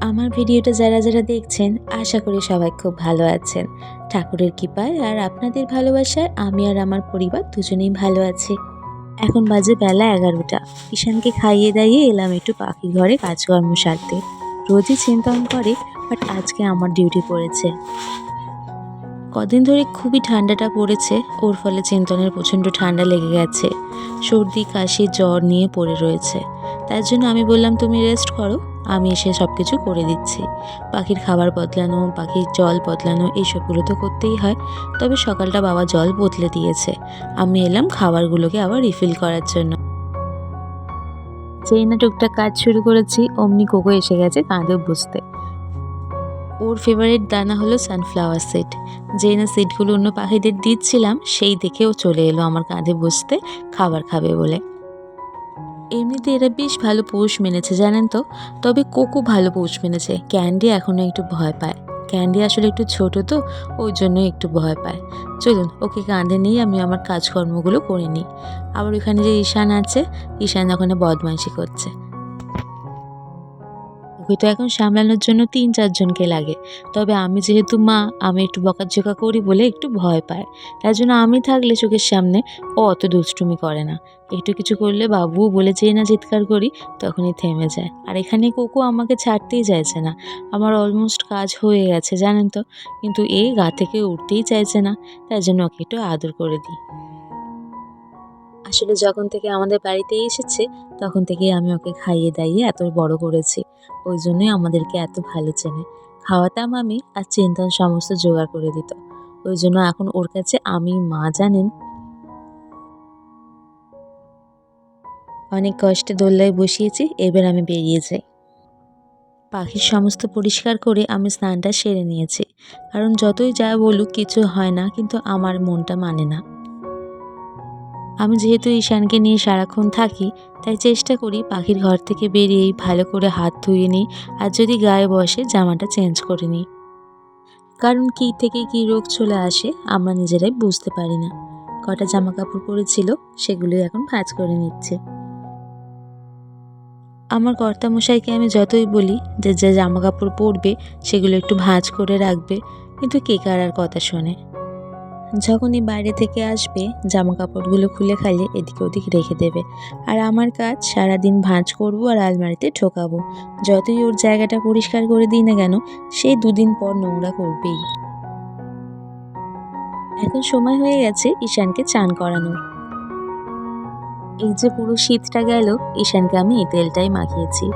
আমার ভিডিওটা যারা যারা দেখছেন, আশা করি সবাই খুব ভালো আছেন। ঠাকুরের কৃপায় আর আপনাদের ভালোবাসায় আমি আর আমার পরিবার দুজনেই ভালো আছি। এখন বাজে বেলা এগারোটা। ঈশানকে খাইয়ে দাইয়ে এলাম একটু পাখির ঘরে কাজকর্ম সারতে। রোজই চিন্তন করে বাট আজকে আমার ডিউটি পড়েছে। কদিন ধরে খুবই ঠান্ডাটা পড়েছে, ওর ফলে চিন্তনের প্রচণ্ড ঠান্ডা লেগে গেছে। সর্দি, কাশি, জ্বর নিয়ে পড়ে রয়েছে। তার জন্য আমি বললাম, তুমি রেস্ট করো। আমি এসে সব কিছু করে দিচ্ছি। পাখির খাবার বদলানো, পাখির জল বদলানো, এইসবগুলো তো করতেই হয়। তবে সকালটা বাবা জল বদলে দিয়েছে। আমি এলাম খাবারগুলোকে আবার রিফিল করার জন্য। যেই না টুকটাক কাজ শুরু করেছি, অমনি কোকো এসে গেছে কাঁধে বুঝতে। ওর ফেভারিট দানা হলো সানফ্লাওয়ার সিড যেই না সিডগুলো অন্য পাখিদের দিচ্ছিলাম, সেই দেখে ও চলে এলো আমার কাঁধে বসতে খাবার খাবে বলে। এমনিতে এরা বেশ ভালো পৌষ মেনেছে, জানেন তো? তবে কোকো ভালো পৌষ মেনেছে। ক্যান্ডি এখনও একটু ভয় পায়। ক্যান্ডি আসলে একটু ছোট তো, ওই জন্য একটু ভয় পায়। চলুন, ওকে কাঁধে নিয়ে আমি আমার কাজকর্মগুলো করে নিই। আবার ওখানে যে ঈশান আছে, ঈশান ওখানে বদমাইশি করছে। ওকে তো এখন সামলানোর জন্য তিন চারজনকে লাগে। তবে আমি যেহেতু মা, আমি একটু বকাঝোকা করি বলে একটু ভয় পায় তার জন্য আমি থাকলে চোখের সামনে ও অত দুষ্টুমি করে না। একটু কিছু করলে বাবু বলে চেয়ে না চিৎকার করি, তখনই থেমে যায়। আর এখানে কোকো আমাকে ছাড়তেই চাইছে না। আমার অলমোস্ট কাজ হয়ে গেছে, জানেন তো? কিন্তু এই গা থেকে উঠতেই চাইছে না। তাই জন্য ওকে একটু আদর করে দিই। আসলে যখন থেকে আমাদের বাড়িতে এসেছে, তখন থেকেই আমি ওকে খাইয়ে দাইয়ে এত বড় করেছি। ওই জন্যই আমাদেরকে এত ভালো চেনে। খাওয়াতাম আমি আর চিন্তন সমস্ত জোগাড় করে দিত। ওই জন্য এখন ওর কাছে আমি মা জানেন। অনেক কষ্টে দোল্লায় বসিয়েছি, এবার আমি বেরিয়ে যাই। পাখির সমস্ত পরিষ্কার করে আমি স্নানটা সেরে নিয়েছি। কারণ যতই যা বলুক কিছু হয় না, কিন্তু আমার মনটা মানে না। আমি যেহেতু ঈশানকে নিয়ে সারাক্ষণ থাকি, তাই চেষ্টা করি পাখির ঘর থেকে বেরিয়েই ভালো করে হাত ধুয়ে নিই আর যদি গায়ে বসে জামাটা চেঞ্জ করে নিই। কারণ কী থেকে কী রোগ চলে আসে আমরা নিজেরাই বুঝতে পারি না। কটা জামা কাপড় পরেছিল সেগুলোই এখন ভাঁজ করে নিচ্ছে। আমার কর্তামশাইকে আমি যতই বলি যে যে জামা কাপড় পরবে সেগুলো একটু ভাঁজ করে রাখবে, কিন্তু কে কার আর কথা শোনে। যখনই বাইরে থেকে আসবে জামা কাপড়গুলো খুলে খালি এদিকে ওদিক রেখে দেবে। আর আমার কাজ, সারাদিন ভাঁজ করব আর আলমারিতে ঠোকাবো। যতই ওর জায়গাটা পরিষ্কার করে দিই না কেন, সেই দুদিন পর নোংরা করবেই। এখন সময় হয়ে গেছে ঈশানকে চান করানোর। এই যে পুরো শীতটা গেল, ঈশানকে আমি এই তেলটাই মাখিয়েছি।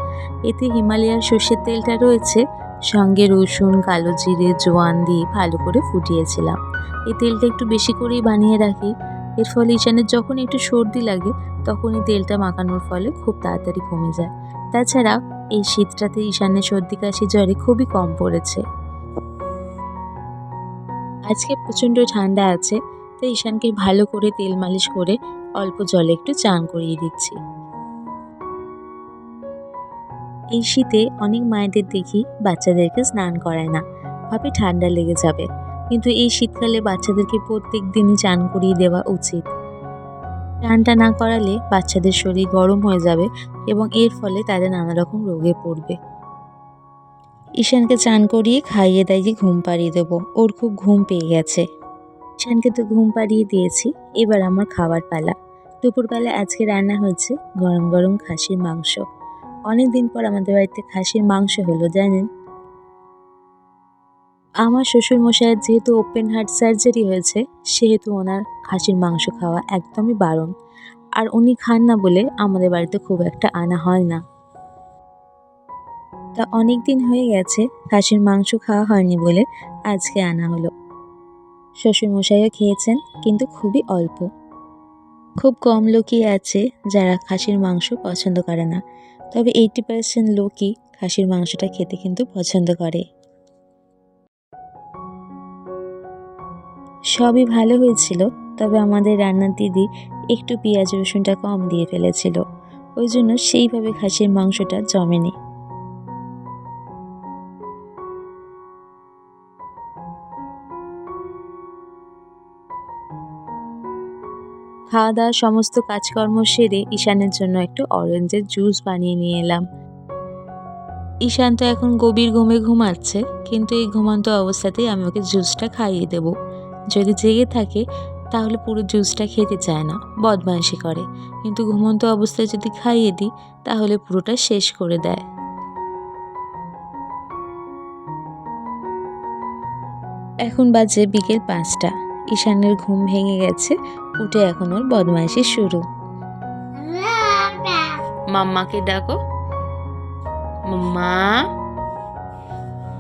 এতে হিমালয়ার সর্ষের তেলটা রয়েছে সঙ্গে রসুন, কালো জিরে, জোয়ান দিয়ে ভালো করে ফুটিয়েছিলাম। এই তেলটা একটু বেশি করেই বানিয়ে রাখি। এর ফলে ঈশানের যখন একটু সর্দি লাগে তখন এই তেলটা মাখানোর ফলে খুব তাড়াতাড়ি কমে যায়। তাছাড়া এই শীতটাতে ঈশানের সর্দি কাশি জ্বরে খুবই কম পড়েছে। আজকে প্রচণ্ড ঠান্ডা আছে, তাই ঈশানকে ভালো করে তেল মালিশ করে অল্প জলে একটু চান করিয়ে দিচ্ছি। এই শীতে অনেক মায়েদের দেখি বাচ্চাদেরকে স্নান করায় না। ভাবে ঠান্ডা লেগে যাবে। কিন্তু এই শীতকালে বাচ্চাদেরকে প্রত্যেক দিনই চান করিয়ে দেওয়া উচিত। চানটা না করালে বাচ্চাদের শরীর গরম হয়ে যাবে এবং এর ফলে তাদের নানা রকম রোগে পড়বে। ঈশানকে চান করিয়ে খাইয়ে দাইয়ে ঘুম পাড়িয়ে দেবো। ওর খুব ঘুম পেয়ে গেছে। ঈশানকে তো ঘুম পাড়িয়ে দিয়েছি। এবার আমার খাবার পালা। দুপুরবেলা আজকে রান্না হয়েছে গরম গরম খাসির মাংস। অনেক দিন পর আমাদের বাড়িতে খাসির মাংস হলো, জানেন? আমার শ্বশুর মশাইয়ের যেহেতু ওপেন হার্ট সার্জারি হয়েছে, সেহেতু ওনার খাসির মাংস খাওয়া একদমই বারণ। আর উনি খান না বলে আমাদের বাড়িতে খুব একটা আনা হয় না। তা অনেক দিন হয়ে গেছে, খাসির মাংস খাওয়া হয়নি বলে আজকে আনা হলো। শ্বশুর মশাইও খেয়েছেন, কিন্তু খুবই অল্প। খুব কম লোকই আছে যারা খাসির মাংস পছন্দ করে না। তবে এইটি পার্সেন্ট লোকই খাসির মাংসটা খেতে কিন্তু পছন্দ করে। সবই ভালো হয়েছিল, তবে আমাদের রান্নার দিদি একটু পেঁয়াজ রসুনটা কম দিয়ে ফেলেছিল। ওই জন্য সেইভাবে খাসির মাংসটা জমেনি। খাওয়া দাওয়া সমস্ত কাজকর্ম সেরে ঈশানের জন্য একটু অরেঞ্জের জুস বানিয়ে নিয়ে এলাম। ঈশান তো এখন গভীর ঘুমে ঘুমাচ্ছে, কিন্তু এই ঘুমন্ত অবস্থাতেই আমি ওকে জুসটা খাইয়ে দেব। যদি জেগে থাকে, তাহলে পুরো জুসটা খেতে চায় না, বদমাইশি করে। কিন্তু ঘুমন্ত অবস্থায় যদি খাইয়ে দিই, তাহলে পুরোটা শেষ করে দেয়। এখন বাজে বিকেল পাঁচটা। ঈশানের ঘুম ভেঙে গেছে, উঠে এখন ওর বদমাইশি শুরু। মাম্মাকে ডাকো। মাম্মা।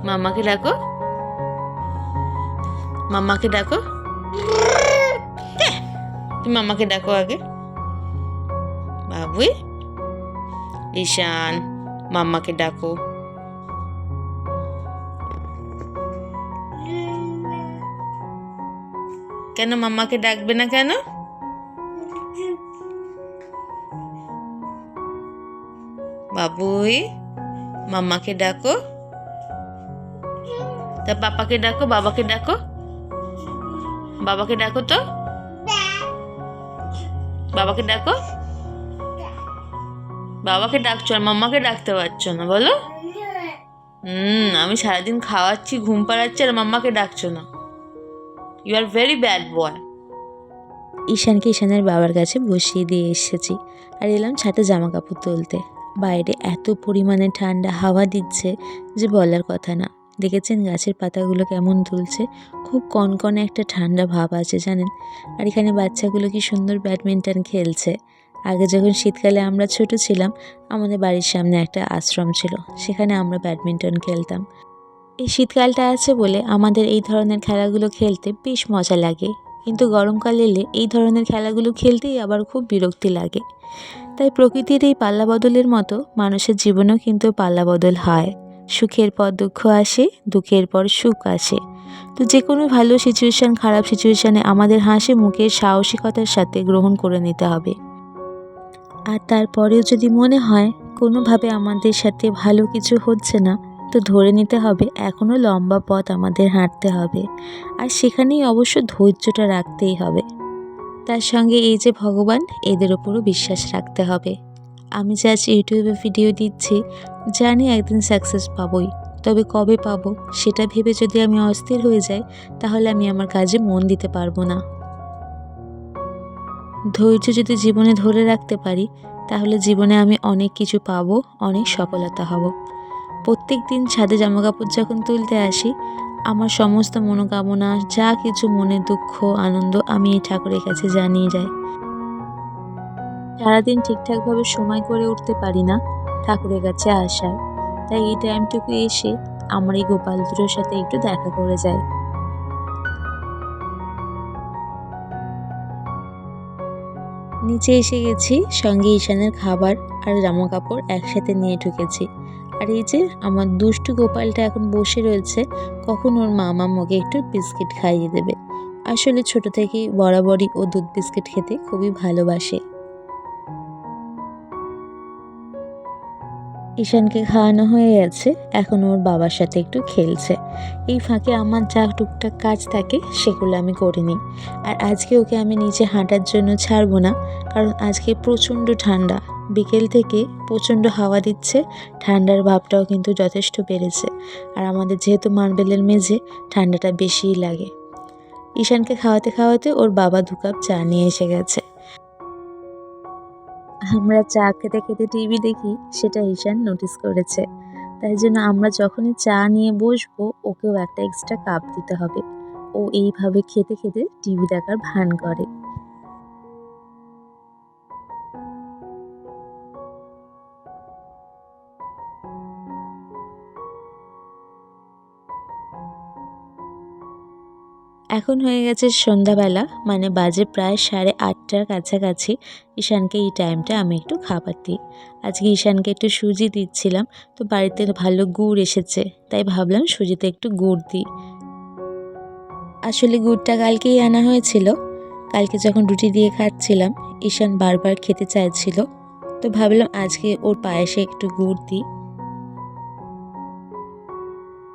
মাম্মাকে ডাকো। মাম্মাকে ডাকো। তুমি মাম্মাকে ডাকো আগে। বাবুই। ঈশান, মাম্মাকে ডাকো। কেন মাম্মাকে ডাকবে না কেন? বাবুই মাম্মাকে ডাকো। তা পাপাকে ডাকো, বাবাকে ডাকো। বাবাকে ডাকো তো। বাবাকে ডাকো। বাবাকে ডাকছো আর মাম্মাকে ডাকতে পারছ না, বলো। হুম, আমি সারাদিন খাওয়াচ্ছি, ঘুম পাড়াচ্ছি আর মাম্মাকে ডাকছো না। You are very bad boy ঈশানকে ঈশানের বাবার কাছে বসিয়ে দিয়ে এসেছি আর এলাম ছাতে জামা কাপড় তুলতে। বাইরে এত পরিমাণে ঠান্ডা হাওয়া দিচ্ছে যে বলার কথা না। দেখেছেন গাছের পাতাগুলো কেমন দুলছে? খুব কনকনে একটা ঠান্ডা ভাব আছে, জানেন? আর এখানে বাচ্চাগুলো কি সুন্দর ব্যাডমিন্টন খেলছে। আগে যখন শীতকালে আমরা ছোট ছিলাম, আমাদের বাড়ির সামনে একটা আশ্রম ছিল। সেখানে আমরা ব্যাডমিন্টন খেলতাম। এই শীতকালটা আছে বলে আমাদের এই ধরনের খেলাগুলো খেলতে বেশ মজা লাগে। কিন্তু গরমকাল এলে এই ধরনের খেলাগুলো খেলতেই আবার খুব বিরক্তি লাগে। তাই প্রকৃতির এই পাল্লা বদলের মতো মানুষের জীবনেও কিন্তু পাল্লা বদল হয়। সুখের পর দুঃখ আসে, দুঃখের পর সুখ আসে। তো যে কোনো ভালো সিচুয়েশান খারাপ সিচুয়েশানে আমাদের হাসি, মুখের সাহসিকতার সাথে গ্রহণ করে নিতে হবে। আর তারপরেও যদি মনে হয় কোনোভাবে আমাদের সাথে ভালো কিছু হচ্ছে না তো ধরে নিতে হবে এখনও লম্বা পথ আমাদের হাঁটতে হবে। আর সেখানেই অবশ্য ধৈর্যটা রাখতেই হবে। তার সঙ্গে এই যে ভগবান, এদের ওপরও বিশ্বাস রাখতে হবে। আমি যে আজ ইউটিউবে ভিডিও দিচ্ছি, জানি একদিন সাকসেস পাবই। তবে কবে পাবো, সেটা ভেবে যদি আমি অস্থির হয়ে যাই, তাহলে আমি আমার কাজে মন দিতে পারব না। ধৈর্য যদি জীবনে ধরে রাখতে পারি, তাহলে জীবনে আমি অনেক কিছু পাবো, অনেক সফলতা হব। প্রত্যেক দিন ছাদে জামাকাপড় যখন তুলতে আসি, আমার সমস্ত মনোকামনা, যা কিছু মনের দুঃখ, আনন্দ আমি এই ঠাকুরের কাছে জানিয়ে যাই। সারাদিন ঠিকঠাকভাবে সময় করে উঠতে পারি না ঠাকুরের কাছে আসার। তাই এই টাইমটুকু এসে আমার এই গোপাল দুটোর সাথে একটু দেখা করে যায় নিচে এসে গেছি, সঙ্গে ঈশানের খাবার আর জামা কাপড় একসাথে নিয়ে ঢুকেছি। আর এই যে আমার দুষ্টু গোপালটা এখন বসে রয়েছে, কখন ওর মামা মোকে একটু বিস্কিট খাইয়ে দেবে। আসলে ছোট থেকেই বরাবরই ও দুধ বিস্কিট খেতে খুবই ভালোবাসে। ঈশানকে খাওয়ানো হয়ে গেছে, এখন ওর বাবার সাথে একটু খেলছে। এই ফাঁকে আমার যা টুকটাক কাজ থাকে, সেগুলো আমি করে নিই। আর আজকে ওকে আমি নিচে হাঁটার জন্য ছাড়বো না, কারণ আজকে প্রচণ্ড ঠান্ডা। বিকেল থেকে প্রচণ্ড হাওয়া দিচ্ছে, ঠান্ডার ভাবটাও কিন্তু যথেষ্ট বেড়েছে। আর আমাদের যেহেতু মার্বেলের মেঝে, ঠান্ডাটা বেশিই লাগে। ঈশানকে খাওয়াতে খাওয়াতে ওর বাবা দু কাপ চা নিয়ে এসে গেছে। আমরা চা খেতে খেতে টিভি দেখি, সেটা ঈশান নোটিস করেছে। তাই জন্য আমরা যখনই চা নিয়ে বসবো, ওকেও একটা এক্সট্রা কাপ দিতে হবে। ও এইভাবে খেতে খেতে টিভি দেখার ভান করে। এখন হয়ে গেছে সন্ধ্যাবেলা মানে বাজে প্রায় সাড়ে আটটার কাছাকাছি। ঈশানকে এই টাইমটা আমি একটু খাবার দিই। আজকে ঈশানকে একটু সুজি দিচ্ছিলাম, তো বাড়িতে ভালো গুড় এসেছে, তাই ভাবলাম সুজিতে একটু গুড় দিই। আসলে গুড়টা কালকেই আনা হয়েছিল। কালকে যখন রুটি দিয়ে খাচ্ছিলাম, ঈশান বারবার খেতে চাইছিল, তো ভাবলাম আজকে ওর পায়েসে একটু গুড় দিই।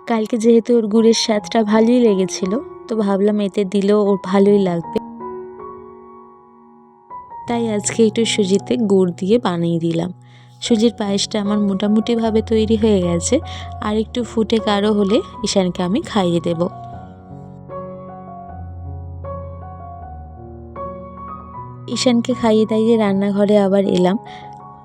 কালকে যেহেতু ওর গুড়ের স্বাদটা ভালোই লেগেছিল তো ভাবলাম এতে দিলেও ওর ভালোই লাগবে। তাই আজকে একটু সুজিতে গুড় দিয়ে বানিয়ে দিলাম। সুজির পায়েসটা আমার মোটামুটিভাবে তৈরি হয়ে গেছে। আর একটু ফুটে কারও হলে ঈশানকে আমি খাইয়ে দেব। ঈশানকে খাইয়ে দাইয়ে রান্নাঘরে আবার এলাম।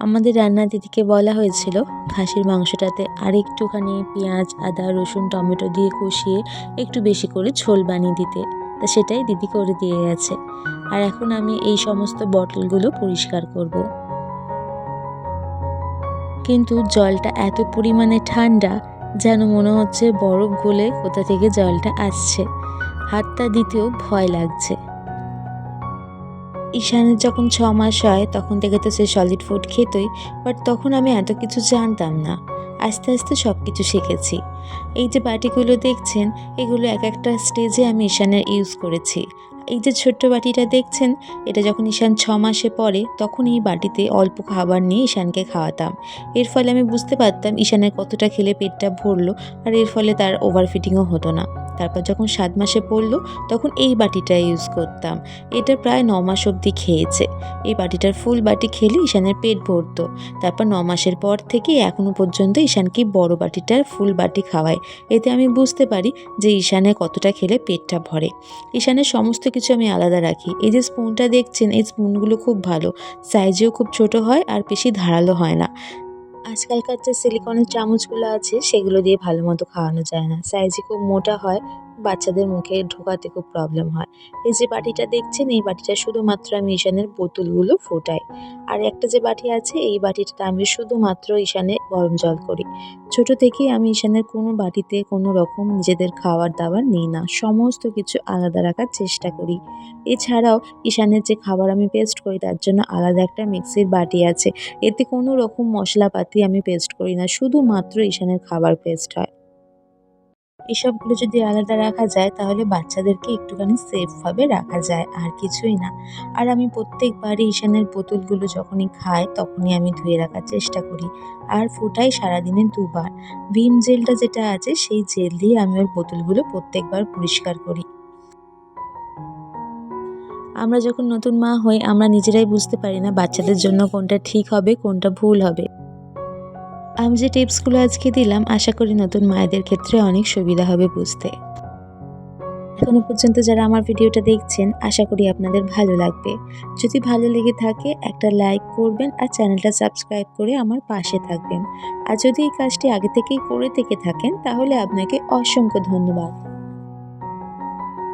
আমাদের রান্না দিদিকে বলা হয়েছিল খাসির মাংসটাতে আর একটুখানি পেঁয়াজ, আদা, রসুন, টমেটো দিয়ে কষিয়ে একটু বেশি করে ঝোল বানিয়ে দিতে। তা সেটাই দিদি করে দিয়ে গেছে। আর এখন আমি এই সমস্ত বটলগুলো পরিষ্কার করব। কিন্তু জলটা এত পরিমাণে ঠান্ডা যেন মনে হচ্ছে বরফ গলে কোথা থেকে জলটা আসছে। হাতটা দিতেও ভয় লাগছে। ঈশানের যখন ছ মাস হয়, তখন থেকে তো সে সলিড ফুড খেতই বাট তখন আমি এত কিছু জানতাম না। আস্তে আস্তে সব কিছু শিখেছি। এই যে বাটিগুলো দেখছেন, এগুলো এক একটা স্টেজে আমি ঈশানের ইউজ করেছি। এই যে ছোট্ট বাটিটা দেখছেন, এটা যখন ঈশান ছ মাসে পড়ে তখন এই বাটিতে অল্প খাবার নিয়ে ঈশানকে খাওয়াতাম। এর ফলে আমি বুঝতে পারতাম ঈশানের কতটা খেলে পেটটা ভরলো, আর এর ফলে তার ওভারফিটিংও হতো না। তারপর যখন সাত মাসে পড়ল, তখন এই বাটিটা ইউজ করতাম। এটা প্রায় ন মাস অবধি খেয়েছে। এই বাটিটার ফুল বাটি খেলে ঈশানের পেট ভরতো। তারপর ন মাসের পর থেকে এখনও পর্যন্ত ঈশানকে বড় বাটিটার ফুল বাটি খাওয়ায়। এতে আমি বুঝতে পারি যে ঈশানে কতটা খেলে পেটটা ভরে। ঈশানের সমস্ত কিছু আমি আলাদা রাখি। এই যে স্পুনটা দেখছেন, এই স্পুনগুলো খুব ভালো। সাইজেও খুব ছোট হয় আর বেশি ধারালো হয় না। আজকালকার যে সিলিকনের চামচগুলো আছে, সেগুলো দিয়ে ভালো মতো খাওয়ানো যায় না। সাইজে খুব মোটা হয় বাচ্চাদের মুখে ঢোকাতে খুব প্রবলেম হয়। এই যে বাটিটা দেখছেন, এই বাটিটা শুধুমাত্র আমি ঈশানের বোতলগুলো ফোটাই। আর একটা যে বাটি আছে, এই বাটিটাতে আমি শুধুমাত্র ঈশানে গরম জল করি। ছোট থেকেই আমি ঈশানের কোনো বাটিতে কোনো রকম নিজেদের খাবার দাবার নিই না। সমস্ত কিছু আলাদা রাখার চেষ্টা করি। এছাড়াও ঈশানের যে খাবার আমি পেস্ট করি, তার জন্য আলাদা একটা মিক্সির বাটি আছে। এতে কোনো রকম মশলাপাতি আমি পেস্ট করি না। শুধুমাত্র ঈশানের খাবার পেস্ট হয়। এসবগুলো যদি আলাদা রাখা যায়, তাহলে বাচ্চাদেরকে একটুখানি সেফভাবে রাখা যায়, আর কিছুই না। আর আমি প্রত্যেকবারই ঈশানের বোতলগুলো যখনই খাই, তখনই আমি ধুয়ে রাখার চেষ্টা করি। আর ফোটাই সারাদিনে দুবার। ভিম জেলটা যেটা আছে, সেই জেল দিয়ে আমি ওর বোতলগুলো প্রত্যেকবার পরিষ্কার করি। আমরা যখন নতুন মা হই, আমরা নিজেরাই বুঝতে পারি না বাচ্চাদের জন্য কোনটা ঠিক হবে, কোনটা ভুল হবে। আমি যে টিপসগুলো আজকে দিলাম, আশা করি নতুন মায়েদের ক্ষেত্রে অনেক সুবিধা হবে বুঝতে। এখনও পর্যন্ত যারা আমার ভিডিওটা দেখছেন, আশা করি আপনাদের ভালো লাগবে। যদি ভালো লেগে থাকে, একটা লাইক করবেন আর চ্যানেলটা সাবস্ক্রাইব করে আমার পাশে থাকবেন। আর যদি এই কাজটি আগে থেকেই করে থেকে থাকেন, তাহলে আপনাকে অসংখ্য ধন্যবাদ।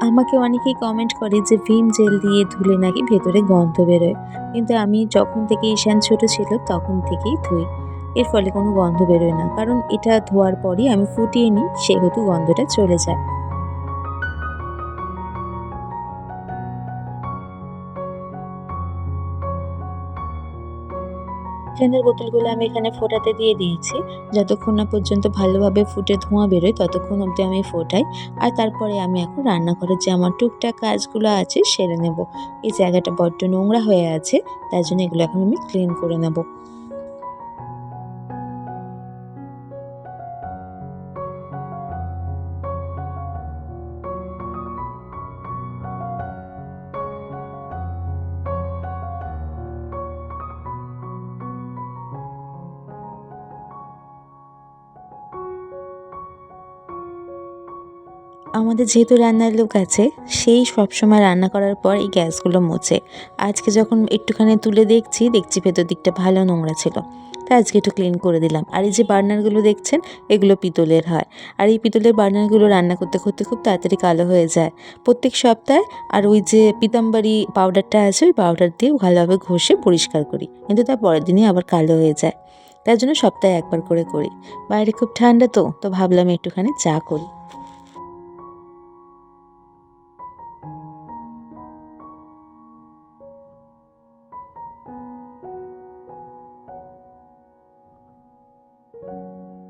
আমাকে অনেকেই কমেন্ট করে যে, ভিম জেল দিয়ে ধুলে নাকি ভেতরে গন্ধ বেরোয়? কিন্তু আমি যখন থেকে ঈশান ছোট ছিল, তখন থেকেই ধুই। এর ফলে কোনো গন্ধ বেরোয় না। কারণ এটা ধোয়ার পরই আমি ফুটিয়ে নিই, সেহেতু গন্ধটা চলে যায়। ফ্যানের বোতলগুলো আমি এখানে ফোটাতে দিয়ে দিয়েছি। যতক্ষণ না পর্যন্ত ভালোভাবে ফুটে ধোঁয়া বেরোয়, ততক্ষণ অবধি আমি ফোটাই। আর তারপরে আমি এখন রান্নাঘরের যে আমার টুকটাক কাজগুলো আছে, সেরে নেব। এই জায়গাটা বড্ড নোংরা হয়ে আছে, তাই জন্য এগুলো এখন আমি ক্লিন করে নেব। আমাদের যেহেতু রান্নার লোক আছে, সেই সবসময় রান্না করার পর এই গ্যাসগুলো মোছে। আজকে যখন একটুখানি তুলে দেখছি দেখছি ভেতর দিকটা ভালো নোংরা ছিল। তাই আজকে একটু ক্লিন করে দিলাম। আর এই যে বার্নারগুলো দেখছেন, এগুলো পিতলের হয়। আর এই পিতলের বার্নারগুলো রান্না করতে করতে খুব তাড়াতাড়ি কালো হয়ে যায়। প্রত্যেক সপ্তাহে আর ওই যে পিতাম্বারি পাউডারটা আছে, ওই পাউডার দিয়ে ভালোভাবে ঘষে পরিষ্কার করি। কিন্তু তার পরের দিনই আবার কালো হয়ে যায়। তার জন্য সপ্তাহে একবার করে করি। বাইরে খুব ঠান্ডা তো তো ভাবলাম একটুখানি চা করি।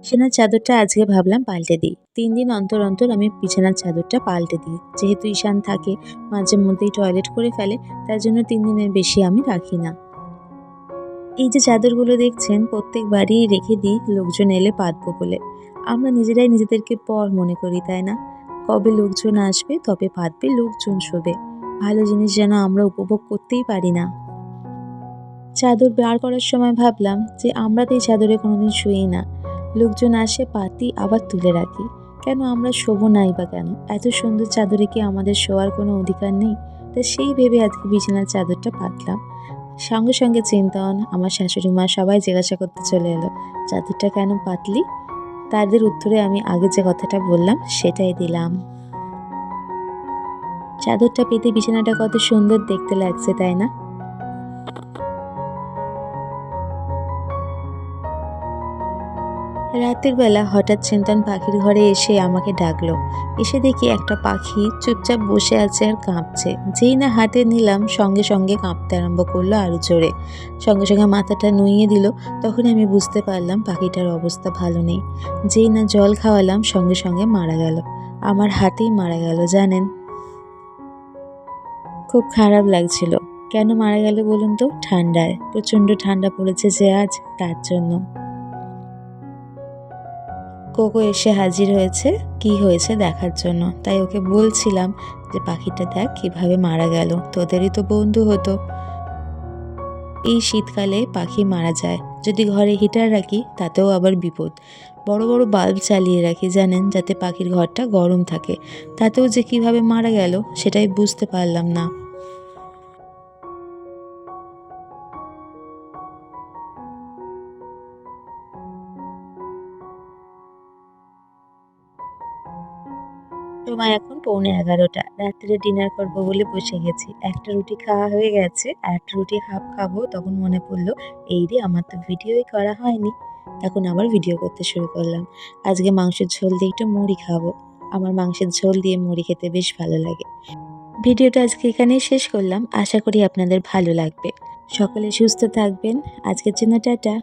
বিছানার চাদরটা আজকে ভাবলাম পাল্টে দিই। তিন দিন অন্তর অন্তর আমি বিছানার চাদরটা পাল্টে দিই। যেহেতু ঈশান থাকে, মাঝে মধ্যেই টয়লেট করে ফেলে, তার জন্য তিন দিনের বেশি আমি রাখি না। এই যে চাদরগুলো দেখছেন, প্রত্যেক প্রত্যেকবারই রেখে দিই, লোকজন এলে পাতবো বলে। আমরা নিজেরাই নিজেদেরকে পর মনে করি, তাই না? কবে লোকজন আসবে, তবে পাতবে লোকজন শোবে। ভালো জিনিস যেন আমরা উপভোগ করতেই পারি না। চাদর বার করার সময় ভাবলাম যে আমরা তো এই চাদরে কোনোদিন শুই না। লোকজন আসে, পাতি, আবার তুলে রাখি। কেন আমরা শোবো নাই বা কেন? এত সুন্দর চাদরে কি আমাদের শোয়ার কোনো অধিকার নেই? তা সেই ভেবে আজকে বিছানার চাদরটা পাতলাম। সঙ্গে সঙ্গে চিন্তন, আমার শাশুড়ি মা সবাই জিজ্ঞাসা করতে চলে এলো, চাদরটা কেন পাতলি? তাদের উত্তরে আমি আগে যে কথাটা বললাম, সেটাই দিলাম। চাদরটা পেতে বিছানাটা কত সুন্দর দেখতে লাগছে, তাই না? রাতের বেলা হঠাৎ চিন্তন পাখির ঘরে এসে আমাকে ডাকলো। এসে দেখি একটা পাখি চুপচাপ বসে আছে আর কাঁপছে। যেই না হাতে নিলাম, সঙ্গে সঙ্গে কাঁপতে আরম্ভ করল আরও জোরে। সঙ্গে সঙ্গে মাথাটা নুইয়ে দিল। তখন আমি বুঝতে পারলাম পাখিটার অবস্থা ভালো নেই। যেই না জল খাওয়ালাম, সঙ্গে সঙ্গে মারা গেল। আমার হাতেই মারা গেল, জানেন। খুব খারাপ লাগছিল। কেন মারা গেল বলুন তো? ঠান্ডায়। প্রচণ্ড ঠান্ডা পড়েছে যে আজ, তার জন্য। কোকো এসে হাজির হয়েছে। কি হয়েছে দেখার জন্য। তাই ওকে বলছিলাম যে, পাখিটা দেখ কীভাবে মারা গেল। তোদেরই তো বন্ধু হতো। এই শীতকালে পাখি মারা যায়। যদি ঘরে হিটার রাখি, তাতেও আবার বিপদ। বড় বড় বাল্ব চালিয়ে রাখি, জানেন, যাতে পাখির ঘরটা গরম থাকে। তাতেও যে কীভাবে মারা গেল, সেটাই বুঝতে পারলাম না। সময় এখন পৌনে এগারোটা। রাত্রে ডিনার করব বলে বসে গেছি। একটা রুটি খাওয়া হয়ে গেছে, আর একটা রুটি হাফ খাব তখন মনে পড়ল, এই রে আমার তো ভিডিওই করা হয়নি। তখন আবার ভিডিও করতে শুরু করলাম। আজকে মাংসের ঝোল দিয়ে একটু মুড়ি খাব। আমার মাংসের ঝোল দিয়ে মুড়ি খেতে বেশ ভালো লাগে। ভিডিওটা আজকে এখানেই শেষ করলাম। আশা করি আপনাদের ভালো লাগবে। সকলে সুস্থ থাকবেন। আজকের জন্য টাটা।